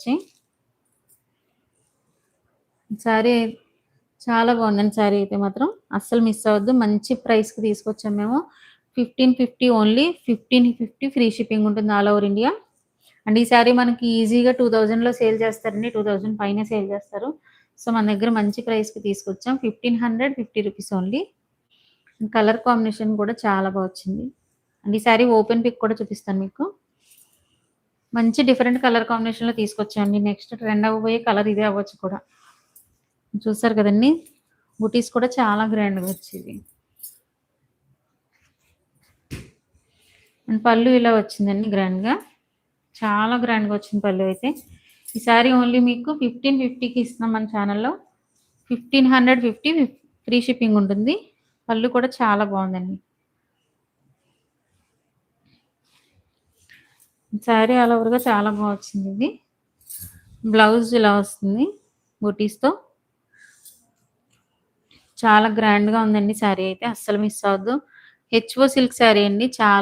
వచ్చి. శారీ చాలా బాగుందండి శారీ అయితే మాత్రం. అస్సలు మిస్ అవ్వద్దు. మంచి ప్రైస్కి తీసుకొచ్చాం మేము. Fifteen fifty only. Fifteen fifty free shipping ఉంటుంది ఆల్ ఓవర్ ఇండియా. అండ్ ఈ శారీ మనకి ఈజీగా టూ థౌజండ్లో సేల్ చేస్తారండి. టూ థౌజండ్ పైన సేల్ చేస్తారు. సో మన దగ్గర మంచి ప్రైస్కి తీసుకొచ్చాం. Fifteen hundred fifty rupees only. Colour combination కూడా చాలా బాగా వచ్చింది. అండ్ ఈ శారీ ఓపెన్ పిక్ కూడా చూపిస్తాను మీకు. మంచి డిఫరెంట్ కలర్ కాంబినేషన్లో తీసుకొచ్చామండి. నెక్స్ట్ ట్రెండ్ అవ్వబోయే కలర్ ఇదే అవ్వచ్చు కూడా. చూసారు కదండి? బుటీస్ కూడా చాలా గ్రాండ్గా వచ్చేది అండ్ పళ్ళు ఇలా వచ్చిందండి గ్రాండ్గా చాలా గ్రాండ్గా వచ్చింది పళ్ళు అయితే. ఈసారి ఓన్లీ మీకు ఫిఫ్టీన్ ఫిఫ్టీకి ఇస్తున్నాం మన ఛానల్లో fifteen hundred fifty free shipping ఉంటుంది. పళ్ళు కూడా చాలా బాగుందండి. శారీ ఆల్ ఓవర్గా చాలా బాగా వచ్చింది ఇది. బ్లౌజ్ ఇలా వస్తుంది బుటీస్తో చాలా గ్రాండ్గా ఉందండి శారీ అయితే అస్సలు మిస్ అవ్వద్దు. హెచ్ఓ సిల్క్ శారీ అండి చాలా